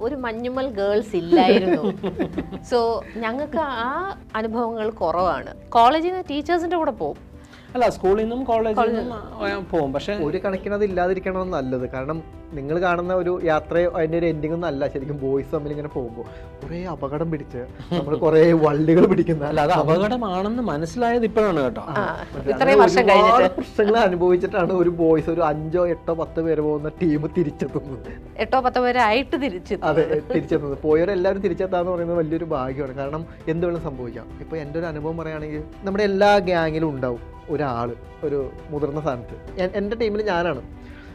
ഒരു മഞ്ഞുമൽ ഗേൾസ് ഇല്ലായിരുന്നു. സോ ഞങ്ങൾക്ക് ആ അനുഭവങ്ങൾ കുറവാണ്. കോളേജിൽ നിന്ന് ടീച്ചേഴ്സിന്റെ കൂടെ പോകും അല്ല സ്കൂളിൽ നിന്നും കോളേജിൽ നിന്നും പോകും പക്ഷെ ഒരു കണക്കിന് അത് ഇല്ലാതിരിക്കണം നല്ലത്. കാരണം നിങ്ങൾ കാണുന്ന ഒരു യാത്ര അതിന്റെ ഒരു എൻഡിംഗ് ഒന്നും അല്ല. ശരിക്കും ബോയ്സ് തമ്മിൽ ഇങ്ങനെ പോകുമ്പോൾ കുറേ അപകടം പിടിച്ച് നമ്മൾ കുറേ വള്ളികൾ പിടിക്കുന്ന അല്ല അത് അപകടമാണെന്ന് മനസ്സിലായത് ഇപ്പോഴാണ് കേട്ടോ. ആ വർഷം കഴിഞ്ഞിട്ട്. പ്രശ്നങ്ങൾ അനുഭവിച്ചിട്ടാണ് ഒരു ബോയ്സ് ഒരു അഞ്ചോ എട്ടോ പത്തോ പേര് പോകുന്ന ടീം തിരിച്ചെത്തുന്നത്. എട്ടോ പത്തോ പേരായിട്ട് തിരിച്ചു അതെ തിരിച്ചെത്തുന്നത്. പോയവരെല്ലാവരും തിരിച്ചെത്താന്ന് പറയുന്നത് വലിയൊരു ഭാഗ്യമാണ്. കാരണം എന്ത് വേണം സംഭവിക്കാം. ഇപ്പൊ എന്റെ ഒരു അനുഭവം പറയുകയാണെങ്കിൽ നമ്മുടെ എല്ലാ ഗ്യാങ്ങിലും ഉണ്ടാവും. ഒരാൾ ഒരു മുതിർന്ന സ്ഥാനത്ത്. എൻ- എന്റെ ടീമിൽ ഞാനാണ്.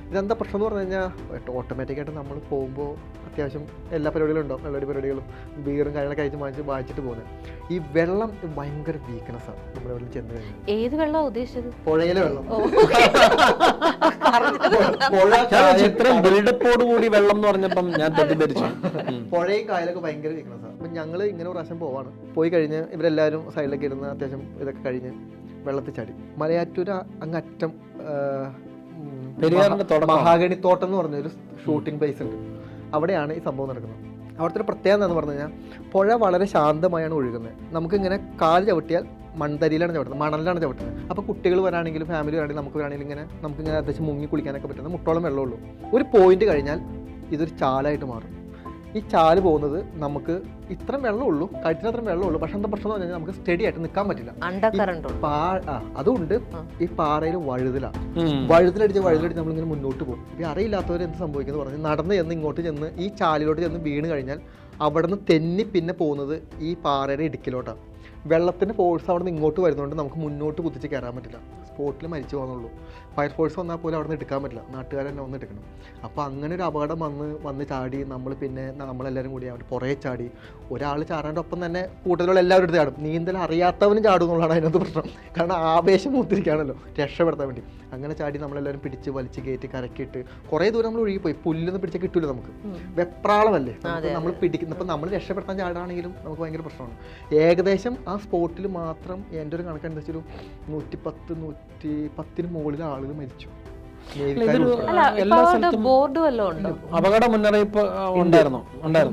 ഇതെന്താ പ്രശ്നം എന്ന് പറഞ്ഞു കഴിഞ്ഞാൽ ഓട്ടോമാറ്റിക്കായിട്ട് നമ്മൾ പോകുമ്പോൾ അത്യാവശ്യം എല്ലാ പരിപാടികളും ഉണ്ടാവും. എല്ലാവരും പരിപാടികളും ബീറും കാര്യങ്ങളൊക്കെ അയച്ച് വാങ്ങിച്ച് വായിച്ചിട്ട് പോകുന്നത് ഈ വെള്ളം ഭയങ്കര വീക്ക്നെസ് ആണ് നമ്മുടെ വെള്ളം ചെന്ന് കഴിഞ്ഞാൽ. ഏത് വെള്ളമാണ് ഉദ്ദേശിച്ചത്? പുഴയിലെ വെള്ളം. ഇത്രയും ബിൽഡപ്പോട് കൂടി വെള്ളം എന്ന് പറഞ്ഞപ്പം ഞാൻ തെറ്റിദ്ധരിച്ചു. പുഴയും കായലൊക്കെ ഭയങ്കര വീക്ക്നെസ് ആണ്. അപ്പം ഞങ്ങൾ ഇങ്ങനെ പ്രാവശ്യം പോവാണ്. പോയി കഴിഞ്ഞ് ഇവരെല്ലാവരും സൈഡിലൊക്കെ ഇരുന്ന് അത്യാവശ്യം ഇതൊക്കെ കഴിഞ്ഞ് വെള്ളത്തിൽ ചാടി. മലയാറ്റൂർ അങ്ങറ്റം മഹാഗണി തോട്ടം എന്ന് പറഞ്ഞൊരു ഷൂട്ടിംഗ് പ്ലേസ് ഉണ്ട്. അവിടെയാണ് ഈ സംഭവം നടക്കുന്നത്. അവിടുത്തെ ഒരു പ്രത്യേകത എന്ന് പറഞ്ഞു കഴിഞ്ഞാൽ പുഴ വളരെ ശാന്തമായാണ് ഒഴുകുന്നത്. നമുക്കിങ്ങനെ കാൽ ചവിട്ടിയാൽ മൺതരിയിലാണ് ചവിട്ടുന്നത് മണലിലാണ് ചവിട്ടുന്നത്. അപ്പോൾ കുട്ടികൾ വരാണെങ്കിലും ഫാമിലി വരാണെങ്കിലും നമുക്ക് വരാണെങ്കിലും ഇങ്ങനെ നമുക്കിങ്ങനെ അത്യാവശ്യം മുങ്ങി കുളിക്കാനൊക്കെ പറ്റുന്ന മുട്ടോളം വെള്ളമുള്ളൂ. ഒരു പോയിന്റ് കഴിഞ്ഞാൽ ഇതൊരു ചാലായിട്ട് മാറും. ഈ ചാൽ പോകുന്നത് നമുക്ക് ഇത്രയും വെള്ളമുള്ളൂ കഴുത്തിനത്രയും വെള്ളമുള്ളൂ പക്ഷെ എന്താ പ്രശ്നം എന്ന് പറഞ്ഞാൽ നമുക്ക് സ്റ്റഡി ആയിട്ട് നിൽക്കാൻ പറ്റില്ല. അണ്ടർ കറണ്ട് ഉണ്ട്? പാ ആ അതുകൊണ്ട്. ഈ പാറയിൽ വഴുതല. വഴുതലടിച്ച് വഴുതിലടിച്ച് നമ്മളിങ്ങനെ മുന്നോട്ട് പോകും. ഇപ്പം അറിയില്ലാത്തവർ എന്ത് സംഭവിക്കുന്നത് പറഞ്ഞാൽ നടന്ന് ചെന്ന് ഇങ്ങോട്ട് ചെന്ന് ഈ ചാലിലോട്ട് ചെന്ന് വീണ് കഴിഞ്ഞാൽ അവിടെ നിന്ന് തെന്നി പിന്നെ പോകുന്നത് ഈ പാറയുടെ ഇടുക്കിലോട്ടാണ്. വെള്ളത്തിന്റെ ഫോഴ്സ് അവിടെ നിന്ന് ഇങ്ങോട്ട് വരുന്നതുകൊണ്ട് നമുക്ക് മുന്നോട്ട് കുതിച്ച് കയറാൻ പറ്റില്ല. സ്പോട്ടിൽ മരിച്ചു പോകുന്നുള്ളൂ. ഫയർ ഫോഴ്സ് വന്നാൽ പോലും അവിടെ നിന്ന് എടുക്കാൻ പറ്റില്ല. നാട്ടുകാർ തന്നെ വന്ന് എടുക്കണം. അപ്പോൾ അങ്ങനെ ഒരു അപകടം വന്ന് വന്ന് ചാടി നമ്മൾ പിന്നെ നമ്മളെല്ലാവരും കൂടി അവിടെ പുറകെ ചാടി. ഒരാൾ ചാടാന്റെ ഒപ്പം തന്നെ കൂട്ടത്തിലുള്ള എല്ലാവരും എടുത്ത് ചാടും. നീന്തൽ അറിയാത്തവനും ചാടും എന്നുള്ളതാണ് അതിനകത്ത് പ്രശ്നം. കാരണം ആവേശം മൂത്തിരിക്കുകയാണല്ലോ രക്ഷപ്പെടുത്താൻ വേണ്ടി. അങ്ങനെ ചാടി നമ്മളെല്ലാവരും പിടിച്ച് വലിച്ച് കയറ്റി കരക്കിയിട്ട് കുറേ ദൂരം നമ്മൾ ഒഴുകിപ്പോയി. പുല്ലൊന്നും പിടിച്ചാൽ കിട്ടൂല നമുക്ക്. വെപ്രാളമല്ലേ? നമ്മൾ പിടിക്കുന്ന ഇപ്പം നമ്മൾ രക്ഷപ്പെടുത്താൻ ചാടാണെങ്കിലും നമുക്ക് ഭയങ്കര പ്രശ്നമാണ്. ഏകദേശം ആ സ്പോട്ടിൽ മാത്രം എന്റെ ഒരു കണക്കനുസരിച്ചൊരു നൂറ്റി പത്ത് നൂറ്റി പത്തിന് മുകളിൽ ആളുകൾ മരിച്ചു. അപകട മുന്നറിയിപ്പ് ഉണ്ടായിരുന്നു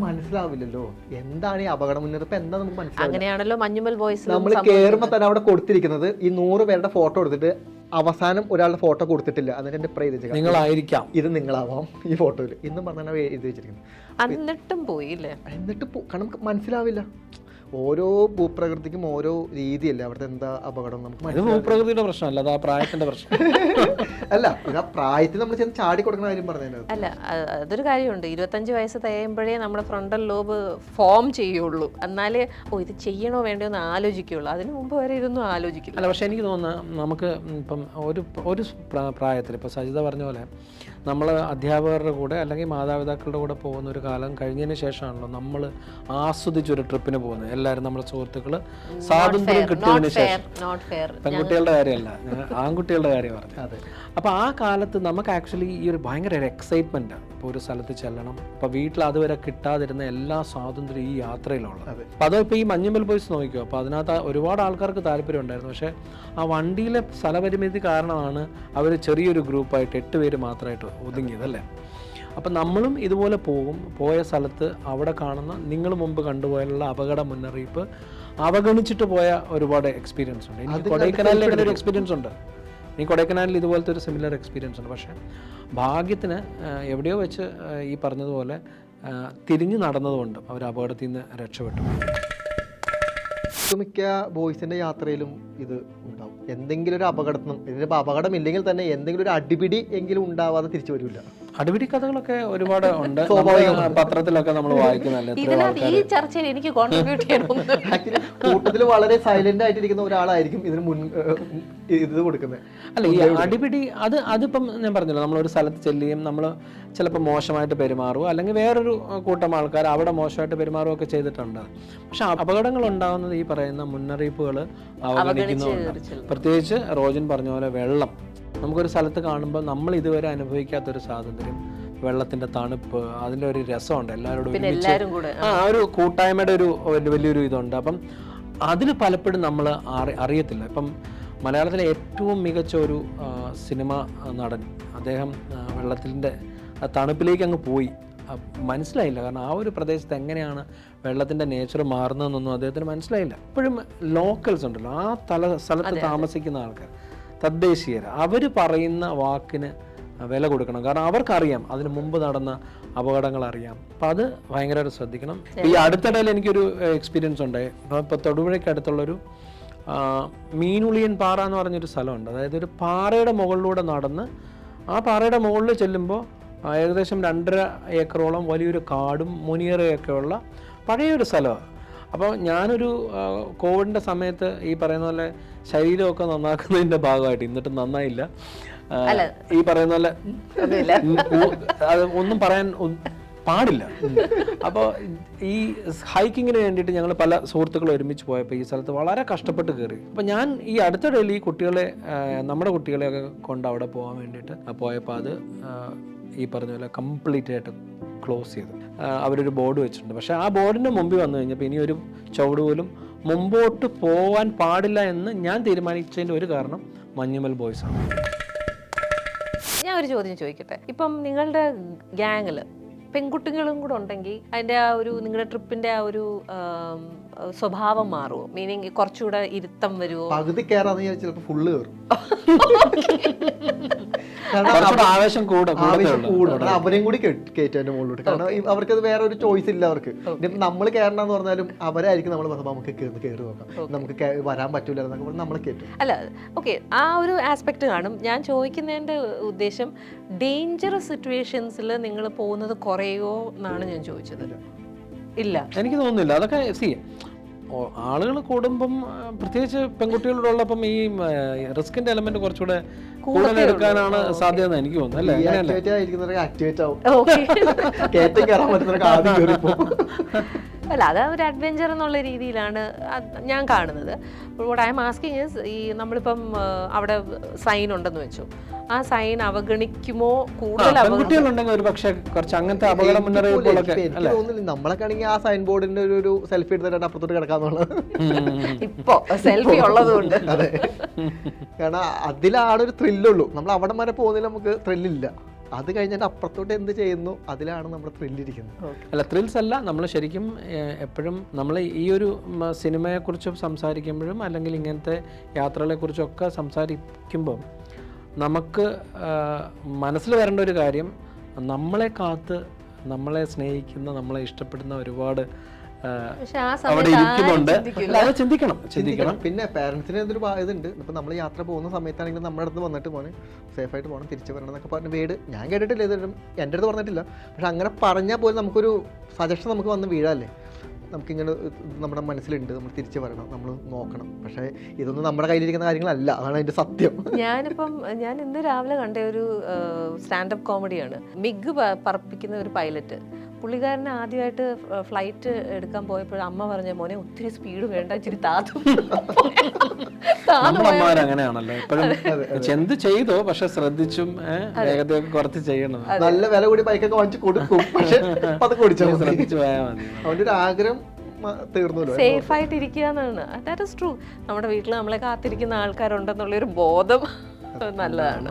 മനസ്സിലാവില്ലല്ലോ. എന്താണ് ഈ അപകട മുന്നറിയിപ്പ്? എന്താ നമുക്ക് മനസ്സിലാവില്ല? അങ്ങനെയാണല്ലോ മഞ്ഞുമൽ ബോയ്സ് നമ്മൾ കേറുമ്പോ തന്നെ അവിടെ കൊടുത്തിരിക്കുന്നത് ഈ നൂറ് പേരുടെ ഫോട്ടോ എടുത്തിട്ട് അവസാനം ഒരാളുടെ ഫോട്ടോ കൊടുത്തിട്ടില്ല. എന്നിട്ട് എന്റെ പ്രേ ചെയ്തേക്കാം നിങ്ങളായിരിക്കാം. ഇത് നിങ്ങളാവാം ഈ ഫോട്ടോയിൽ ഇന്നും പറഞ്ഞാൽ എഴുതി വെച്ചിരിക്കുന്നത്. എന്നിട്ടും പോയില്ലേ? എന്നിട്ട് പോ- കാരണം നമുക്ക് മനസ്സിലാവില്ല. ഓരോ ഭൂപ്രകൃതിക്കും ഓരോ രീതിയല്ലേ അവിടുത്തെ എന്താ അപകടം നമുക്ക് ഇത് ഭൂപ്രകൃതിയുടെ പ്രശ്നമല്ല അത് ആ പ്രായത്തിന്റെ പ്രശ്നം. അല്ല ഇത് ആ പ്രായത്തിൽ നമ്മൾ ചെന്ന് ചാടി കൊടുക്കുന്ന കാര്യം പറഞ്ഞു അല്ല അതൊരു കാര്യമുണ്ട്. ഇരുപത്തഞ്ച് വയസ്സ് തയ്യുമ്പോഴേ നമ്മുടെ ഫ്രണ്ടൽ ലോബ് ഫോം ചെയ്യുള്ളൂ. എന്നാലേ ഓ ഇത് ചെയ്യണോ വേണ്ടോ എന്ന് ആലോചിക്കുള്ളൂ. അതിന് മുമ്പ് വരെ ഇതൊന്നും ആലോചിക്കില്ല. അല്ല പക്ഷെ എനിക്ക് തോന്നുന്നു നമുക്ക് ഇപ്പം ഒരു ഒരു പ്രായത്തിൽ ഇപ്പോൾ സജിത പറഞ്ഞ പോലെ നമ്മൾ അധ്യാപകരുടെ കൂടെ അല്ലെങ്കിൽ മാതാപിതാക്കളുടെ കൂടെ പോകുന്ന ഒരു കാലം കഴിഞ്ഞതിന് ശേഷമാണല്ലോ നമ്മൾ ആസ്വദിച്ചൊരു ട്രിപ്പിന് പോകുന്നത്. എല്ലാവരും നമ്മുടെ സുഹൃത്തുക്കൾ സ്വാതന്ത്ര്യം കിട്ടിയതിന് ശേഷം. പെൺകുട്ടികളുടെ കാര്യമല്ല. ആൺകുട്ടികളുടെ കാര്യം പറഞ്ഞു. അതെ. അപ്പോൾ ആ കാലത്ത് നമുക്ക് ആക്ച്വലി ഈ ഒരു ഭയങ്കര ഒരു എക്സൈറ്റ്മെന്റ് ഇപ്പോൾ ഒരു സ്ഥലത്ത് ചെല്ലണം. ഇപ്പൊ വീട്ടിൽ അതുവരെ കിട്ടാതിരുന്ന എല്ലാ സ്വാതന്ത്ര്യം ഈ യാത്രയിലുള്ളത്. അതെ. അപ്പോൾ അത് ഇപ്പോൾ ഈ മഞ്ഞുമൽ ബോയ്സ് നോക്കിയോ അപ്പോൾ അതിനകത്ത് ഒരുപാട് ആൾക്കാർക്ക് താല്പര്യം ഉണ്ടായിരുന്നു. പക്ഷേ ആ വണ്ടിയിലെ സ്ഥലപരിമിതി കാരണമാണ് അവർ ചെറിയൊരു ഗ്രൂപ്പായിട്ട് എട്ട് പേര് മാത്രമായിട്ട് ഒതുങ്ങിയത് അല്ലേ? അപ്പം നമ്മളും ഇതുപോലെ പോകും. പോയ സ്ഥലത്ത് അവിടെ കാണുന്ന നിങ്ങൾ മുമ്പ് കണ്ടുപോയാലുള്ള അപകട മുന്നറിയിപ്പ് അവഗണിച്ചിട്ട് പോയ ഒരുപാട് എക്സ്പീരിയൻസ് ഉണ്ട്. എനിക്ക് അതിനകത്ത് കൊടൈക്കനാലിൽ അങ്ങനെ ഒരു എക്സ്പീരിയൻസ് ഉണ്ട്? ഈ കൊടൈക്കനാലിൽ ഇതുപോലത്തെ ഒരു സിമിലർ എക്സ്പീരിയൻസ് ഉണ്ട്. പക്ഷേ ഭാഗ്യത്തിന് എവിടെയോ വെച്ച് ഈ പറഞ്ഞതുപോലെ തിരിഞ്ഞു നടന്നതുകൊണ്ട് അവർ അപകടത്തിൽ നിന്ന് രക്ഷപ്പെട്ടു. ഒട്ടുമിക്ക ബോയ്സിന്റെ യാത്രയിലും ഇത് ഉണ്ടാവും. എന്തെങ്കിലും ഒരു അപകടത്തിനും ഇതിനിപ്പോൾ അപകടമില്ലെങ്കിൽ തന്നെ എന്തെങ്കിലും ഒരു അടിപിടി എങ്കിലും ഉണ്ടാവാതെ തിരിച്ചു വരില്ല. അടിപിടി കഥകളൊക്കെ ഒരുപാട് ഉണ്ട്. പത്രത്തിലൊക്കെ നമ്മൾ ആൾക്കാർ ഈ ചർച്ചയിൽ എനിക്ക് കോൺട്രിബ്യൂട്ട് ചെയ്യണം ആക്ച്വലി കൂട്ടത്തിൽ വളരെ സൈലന്റ് ആയിട്ടിരിക്കുന്ന ഒരാളായിരിക്കും ഇതിന് മുൻ ഇത് കൊടുക്കുന്നത്. അല്ല ഈ അടിപിടി അത് അതിപ്പം ഞാൻ പറഞ്ഞല്ലോ നമ്മളൊരു സ്ഥലത്ത് ചെല്ലുകയും നമ്മൾ ചിലപ്പോൾ മോശമായിട്ട് പെരുമാറുമോ അല്ലെങ്കിൽ വേറൊരു കൂട്ടം ആൾക്കാർ അവിടെ മോശമായിട്ട് പെരുമാറുകയോ ഒക്കെ ചെയ്തിട്ടുണ്ട്. പക്ഷെ അപകടങ്ങൾ ഉണ്ടാകുന്നത് ഈ പറയുന്ന മുന്നറിയിപ്പുകൾ അവഗണിക്കുന്നുണ്ട്. പ്രത്യേകിച്ച് റോജൻ പറഞ്ഞ പോലെ വെള്ളം. നമുക്കൊരു സ്ഥലത്ത് കാണുമ്പോൾ നമ്മൾ ഇതുവരെ അനുഭവിക്കാത്തൊരു സ്വാതന്ത്ര്യം വെള്ളത്തിന്റെ തണുപ്പ് അതിന്റെ ഒരു രസമുണ്ട്. എല്ലാവരോടും ഒരുമിച്ച് ആ. ഒരു കൂട്ടായ്മയുടെ ഒരു വലിയൊരു ഇതുണ്ട്. അപ്പം അതിന് പലപ്പോഴും നമ്മൾ അറിയത്തില്ല. ഇപ്പം മലയാളത്തിലെ ഏറ്റവും മികച്ച ഒരു സിനിമ നടൻ അദ്ദേഹം വെള്ളത്തിന്റെ തണുപ്പിലേക്ക് അങ്ങ് പോയി. മനസ്സിലായില്ല. കാരണം ആ ഒരു പ്രദേശത്ത് എങ്ങനെയാണ് വെള്ളത്തിന്റെ നേച്ചർ മാറുന്നതെന്നൊന്നും അദ്ദേഹത്തിന് മനസ്സിലായില്ല. ഇപ്പോഴും ലോക്കൽസ് ഉണ്ടല്ലോ. ആ തല സ്ഥലത്ത് താമസിക്കുന്ന ആൾക്കാർ. തദ്ദേശീയർ അവർ പറയുന്ന വാക്കിന് വില കൊടുക്കണം. കാരണം അവർക്കറിയാം അതിന് മുമ്പ് നടന്ന അപകടങ്ങൾ അറിയാം അപ്പം അത് ഭയങ്കരമായിട്ട് ശ്രദ്ധിക്കണം. ഈ അടുത്തിടയിൽ എനിക്കൊരു എക്സ്പീരിയൻസ് ഉണ്ട്. അപ്പോൾ ഇപ്പോൾ തൊടുപുഴയ്ക്ക് അടുത്തുള്ളൊരു മീനുളിയൻ പാറ എന്ന് പറഞ്ഞൊരു സ്ഥലമുണ്ട്. അതായത് ഒരു പാറയുടെ മുകളിലൂടെ നടന്ന് ആ പാറയുടെ മുകളിൽ ചെല്ലുമ്പോൾ ഏകദേശം രണ്ടര ഏക്കറോളം വലിയൊരു കാടും മുനിയറയൊക്കെയുള്ള പഴയൊരു സ്ഥലമാണ്. അപ്പോൾ ഞാനൊരു കോവിഡിന്റെ സമയത്ത് ഈ പറയുന്ന പോലെ ശരീരമൊക്കെ നന്നാക്കുന്നതിന്റെ ഭാഗമായിട്ട് എന്നിട്ട് നന്നായില്ല. ഈ പറയുന്ന പോലെ അത് ഒന്നും പറയാൻ പാടില്ല. അപ്പോൾ ഈ ഹൈക്കിങ്ങിന് വേണ്ടിയിട്ട് ഞങ്ങൾ പല സുഹൃത്തുക്കളും ഒരുമിച്ച് പോയപ്പോൾ ഈ സ്ഥലത്ത് വളരെ കഷ്ടപ്പെട്ട് കയറി. അപ്പോൾ ഞാൻ ഈ അടുത്തിടയിൽ ഈ കുട്ടികളെ നമ്മുടെ കുട്ടികളെയൊക്കെ കൊണ്ട് അവിടെ പോകാൻ വേണ്ടിയിട്ട് പോയപ്പോൾ അത് ഈ പറഞ്ഞ പോലെ കംപ്ലീറ്റ് ആയിട്ട് ക്ലോസ് ചെയ്തു. അവരൊരു ബോർഡ് വെച്ചിട്ടുണ്ട്. പക്ഷേ ആ ബോർഡിന്റെ മുമ്പിൽ വന്നു കഴിഞ്ഞപ്പോൾ ഇനി ഒരു ചുവട് പോലും മുമ്പോട്ട് പോകാൻ പാടില്ല എന്ന് ഞാൻ തീരുമാനിച്ചതിന്റെ ഒരു കാരണം മഞ്ഞുമൽ ബോയ്സ് ആണ്. ഞാൻ ഒരു ചോദ്യം ചോദിക്കട്ടെ. ഇപ്പം നിങ്ങളുടെ ഗ്യാങ്ങിൽ പെൺകുട്ടികളും കൂടെ ഉണ്ടെങ്കിൽ അതിന്റെ ആ ഒരു നിങ്ങളുടെ ട്രിപ്പിന്റെ ആ ഒരു സ്വഭാവം മാറുമോ മീനിങ് കുറച്ചുകൂടെ ഇരുത്തം വരുമോ പകുതി കയറാന്ന് ഞാൻ ചിലപ്പോൾ ഫുള്ള് കയറും ആവേശം കൂടെ അവരെയും കൂടി കയറ്റും മുകളിലോട്ട്. കാരണം അവർക്കത് വേറെ ഒരു ചോയ്സ് ഇല്ല അവർക്ക്. നമ്മൾ കയറണം എന്ന് പറഞ്ഞാലും അവരായിരിക്കും നമ്മൾ നമുക്ക് കയറി കയറി നോക്കാം നമുക്ക് വരാൻ പറ്റൂല എന്നൊക്കെ പറഞ്ഞ് നമ്മളെ കയറ്റും അല്ല ഓക്കെ ആ ഒരു ആസ്പെക്ട് കാണും. ഞാൻ ചോദിക്കുന്നതിന്റെ ഉദ്ദേശം ഡേഞ്ചറസ് സിറ്റുവേഷൻസിൽ നിങ്ങൾ പോകുന്നത് കുറയോ എന്നാണ് ഞാൻ ചോദിച്ചത്. ഇല്ല. എനിക്ക് തോന്നുന്നില്ല. അതൊക്കെ സി ആളുകൾ കൂടുമ്പം പ്രത്യേകിച്ച് പെൺകുട്ടികളോടുള്ളപ്പം ഈ റിസ്കിന്റെ എലമെന്റ് കുറച്ചുകൂടെ കൂടുതൽ എടുക്കാനാണ് സാധ്യത എന്ന് എനിക്ക് തോന്നുന്നു. അല്ലേ? ആക്ടിവേറ്റ് ആക്ടിവേറ്റ് ആവും. അല്ല അത് ഒരു അഡ്വഞ്ചർ എന്നുള്ള രീതിയിലാണ് ഞാൻ കാണുന്നത്. വാട്ട് ഐ എം ആസ്കിങ് ഈ നമ്മളിപ്പം അവിടെ സൈൻ ഉണ്ടെന്ന് വെച്ചു. ആ സൈൻ അവഗണിക്കുമോ? കൂടുതൽ പെൺകുട്ടികളുണ്ടെങ്കിൽ ഒരു പക്ഷേ കുറച്ച് അങ്ങനത്തെ അപകട മുന്നറിയിപ്പുകളൊക്കെ അല്ലേ? തോന്നുന്നില്ല നമ്മളൊക്കെ ആ സൈൻ ബോർഡിന്റെ ഒരു ഒരു സെൽഫി എടുത്തിട്ട് അപ്പുറത്തോട്ട് കിടക്കാന്നുള്ളത്. ഇപ്പോ സെൽഫി ഉള്ളതുകൊണ്ട്. അതെ. കാരണം അതിലാണ് ഒരു ത്രില്ലുള്ളൂ നമ്മൾ അവിടെ വരെ പോകുന്നതിൽ നമുക്ക് ത്രില്ലില്ല അത് കഴിഞ്ഞിട്ട് അപ്പുറത്തോട്ട് എന്ത് ചെയ്യുന്നു? അതിലാണ് നമ്മൾ ത്രില്ലിരിക്കുന്നത് അല്ല ത്രിൽസ് അല്ല. നമ്മൾ ശരിക്കും എപ്പോഴും നമ്മൾ ഈ ഒരു സിനിമയെക്കുറിച്ച് സംസാരിക്കുമ്പോഴും അല്ലെങ്കിൽ ഇങ്ങനത്തെ യാത്രകളെക്കുറിച്ചൊക്കെ സംസാരിക്കുമ്പോൾ നമുക്ക് മനസ്സിൽ വരേണ്ട ഒരു കാര്യം നമ്മളെ കാത്ത് നമ്മളെ സ്നേഹിക്കുന്ന നമ്മളെ ഇഷ്ടപ്പെടുന്ന ഒരുപാട് അവിടെ ഇരിക്കുന്നുണ്ട്. അത് ചിന്തിക്കണം ചിന്തിക്കണം. പിന്നെ പാരന്റ്സിന് എന്തൊരു ഇതുണ്ട്. ഇപ്പൊ നമ്മൾ യാത്ര പോകുന്ന സമയത്താണെങ്കിലും നമ്മുടെ അടുത്ത് വന്നിട്ട് പോനെ സേഫ് ആയിട്ട് പോകണം തിരിച്ചു വരണം എന്നൊക്കെ പറഞ്ഞ വീട്. ഞാൻ കേട്ടിട്ടില്ല ഇതൊരു എന്റെ അടുത്ത് പറഞ്ഞിട്ടില്ല. പക്ഷെ അങ്ങനെ പറഞ്ഞാൽ പോലും നമുക്കൊരു സജഷൻ നമുക്ക് വന്ന് വീഴാല്ലേ? നമുക്കിങ്ങനെ നമ്മുടെ മനസ്സിലുണ്ട്. നമ്മൾ തിരിച്ചു വരണം. നമ്മൾ നോക്കണം. പക്ഷേ ഇതൊന്നും നമ്മുടെ കയ്യിലിരിക്കുന്ന കാര്യങ്ങളല്ല. അതാണ് അതിന്റെ സത്യം. ഞാനിപ്പം ഞാൻ ഇന്ന് രാവിലെ കണ്ട ഒരു സ്റ്റാൻഡപ്പ് കോമഡിയാണ്. മിഗ് പറപ്പിക്കുന്ന ഒരു പൈലറ്റ്. പുള്ളിക്കാരനെ ആദ്യമായിട്ട് ഫ്ലൈറ്റ് എടുക്കാൻ പോയപ്പോൾ അമ്മ പറഞ്ഞ മോനെ ഒത്തിരി സ്പീഡ് വേണ്ട ഇച്ചിരി താതു അങ്ങനെയാണല്ലോ. എന്ത് ചെയ്തോ പക്ഷെ ശ്രദ്ധിച്ചും ഏഹ്, കുറച്ച് ചെയ്യണം. നല്ല വില കൂടി ബൈക്കൊക്കെ വാങ്ങിച്ചു കൊടുക്കും. പക്ഷെ പതുക്കെ കുടിച്ചാൽ മതി. ശ്രദ്ധിച്ച് പോയാൽ മതി. അവന്റെ ഒരു ആഗ്രഹം സേഫ് ആയിട്ട് ഇരിക്കുക എന്നാണ് ദാറ്റ് ഇസ് ട്രൂ നമ്മുടെ വീട്ടിൽ നമ്മളെ കാത്തിരിക്കുന്ന ആൾക്കാരുണ്ടെന്നുള്ളൊരു ബോധം നല്ലതാണ്.